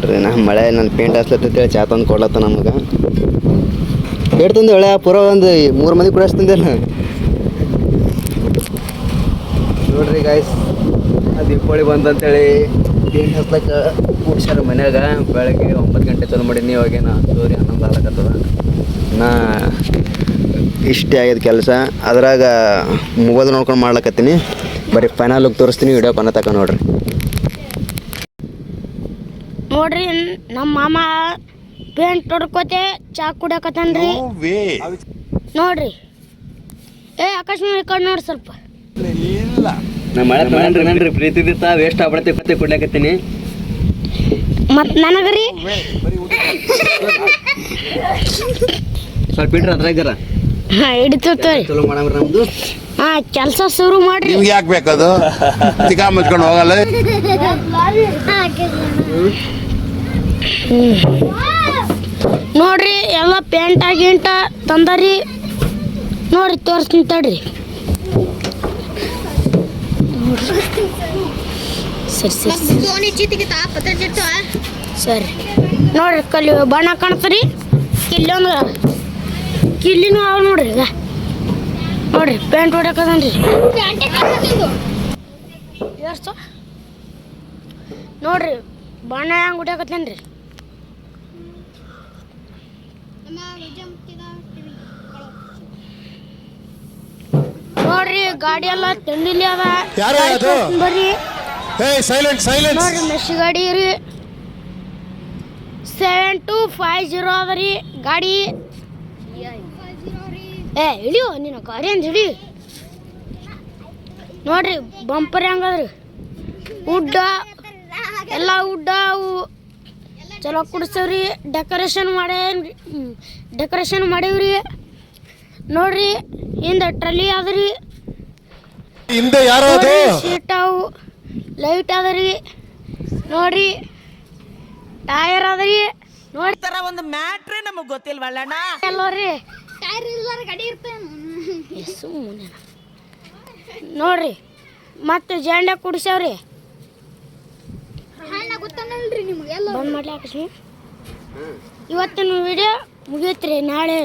ನೋಡ್ರಿ, ನಾ ಮಳೆ ನನ್ನ ಪೇಂಟ್ ಹಾಸ್ಲತ್ತ ಚಾ ತಂದು ಕೊಡ್ಲತ್ತ ನಮಗೆ. ಪೇಂಟ್ ತಂದು ಒಳ್ಳೆ ಪೂರ ಒಂದು ಮೂರು ಮಂದಿ ಕೂಡ ತಂದಿಲ್ಲ. ನೋಡ್ರಿ ಗಾಯ್ಸ್ ದೀಪಾವಳಿ ಬಂತಂತೇಳಿ ಪೇಂಟ್ ಹಾಸ್ಲಕ್ಕ ಕೂಡ್ಸ್ಯಾರ ಮನ್ಯಾಗ. ಬೆಳಗ್ಗೆ ಒಂಬತ್ತು ಗಂಟೆ ಚಲೋ ಮಾಡೀನಿ ಇವಾಗೇನ ಸೂರ್ಯ ಹನ್ನೊಂದು ಆಗ್ಲಕತ್ತದ. ನಾ ಇಷ್ಟೇ ಆಗ್ಯದ ಕೆಲಸ. ಅದ್ರಾಗ ಮೊಬೈಲ್ ನೋಡ್ಕೊಂಡು ಮಾಡ್ಲಕತ್ತೀನಿ. ಬರೀ ಫೈನಲ್ ಲುಕ್ ತೋರಿಸ್ತೀನಿ ವಿಡಿಯೋ ಕೊನೆ ತಕ ನೋಡ್ರಿ. ನೋಡ್ರಿ ನಮ್ಮ ಮಾಮ ಪೇಂಟ್ ತೊಡ್ಕೋತೆ ಚಾ ಕುಡಿಯಕತ್ತನ್ರಿ. ನೋಡ್ರಿ. ಏ ಆಕಾಶ್ ಈ ಕಡೆ ನೋಡಿ ಸ್ವಲ್ಪ. ತಗೊಂಡ್ರಿ ನನ್ರಿ ಪ್ರೀತಿ ದಿತ್ತ ವೇಸ್ಟ್ ಆಗ್ಬಿಡತ್ತೆ ಮತ್ತೆ ಕೊಡ್ಲಾಕತ್ತೀನಿ ಮತ್ ನನಗ್ರಿ ಸ್ವಲ್ಪ ಇಟ್ರಿ ಅದ್ರಾಗರ ಹಾ ಹಿಡಿತಿರ್ತೀವಿ ಚಲೋ ಮಾಡಮ್ರಿ ನಮ್ದು. ಹಾ ಕೆಲಸ ಶುರು ಮಾಡ್ರಿ. ನಿಮ್ಗೆ ಯಾಕೆ ಬೇಕದು? ತಿಕಾ ಮುಚ್ಕೊಂಡು ಹೋಗಲ್ಲ. ನೋಡ್ರಿ, ಎಲ್ಲ ಪೇಂಟ ಗಿಂಟ ತಂದರಿ. ನೋಡ್ರಿ, ತೋರಿಸ್ತೀನಿ ತಡ್ರಿ. ಸರಿ ಸರಿ ನೋಡ್ರಿ, ಕಲ್ಲಿ ಬಣ್ಣ ಕಾಣ್ತರಿ ಕಿಲ್ಲೊಂದು ಕಿಲ್ಲಿನೂ ಅವ ನೋಡ್ರಿ ಈಗ. ನೋಡ್ರಿ ಪೇಂಟ್ ಹೊಡ್ಯಾಕದನ್ರಿ ನೋಡ್ರಿ, ಬಣ್ಣ ಹೆಂಗೆ ಹೊಡ್ಯಾಕತ್ತೇನ್ರಿ. ನೋಡ್ರಿ ಗಾಡಿ ಎಲ್ಲ ಅದ. ಯಾರು ಬರ್ರಿ. ಸೈಲೆಂಟ್ ಸೈಲೆಂಟ್ ನೋಡ್ರಿ ಮೆಸ್ಸಿ ಗಾಡಿ ರೀ ಸೆವೆನ್ ಟು ಫೈವ್ ಜೀರೋ ಅದ ರೀ ಗಾಡಿ. ಏ ಇಳಿಯೋ ನಿನ್ನ ಗಾಡಿ ಅಂತ ಹಿಡಿ. ನೋಡ್ರಿ ಬಂಪರ್ ಹೆಂಗದ್ರಿ ಉಡ್ಡ ಎಲ್ಲ ಉಡ್ಡ ಅವು. ಚಲೋ ಕುಡಿಸ್ತೇವ್ರಿ ಡೆಕೋರೇಷನ್ ಮಾಡೇನ್ರಿ? ಡೆಕೋರೇಷನ್ ಮಾಡೇವ್ರಿ. ನೋಡ್ರಿ ಹಿಂದೆ ಟ್ರಲಿ ಅದ್ರಿ. ಹಿಂದೆ ಯಾರೋ ಅದು ಸೀಟ್ ಅವು. ಲೈಟ್ ಅದರಿ. ನೋಡ್ರಿ ಟೈರ್ ಅದರಿ. ನೋಡಿ ತರ ಒಂದು ಮ್ಯಾಟ್ರೇ ಟೈರ್ ಗೊತ್ತಿಲ್ವಲ್ಲಣ್ಣ ಗಡಿ ಸುಮ್ಮನೆ ನೋಡ್ರಿ ಮತ್ತೆ ಜಂಡ ಕುಡಿಸ್ಯಾವ್ರಿ. ಬಂದ್ ಮಾಡ್ಲಾಕ ಇವತ್ತಿನ ವಿಡಿಯೋ ಮುಗಿಯುತ್ತೆ ನಾಳೆ.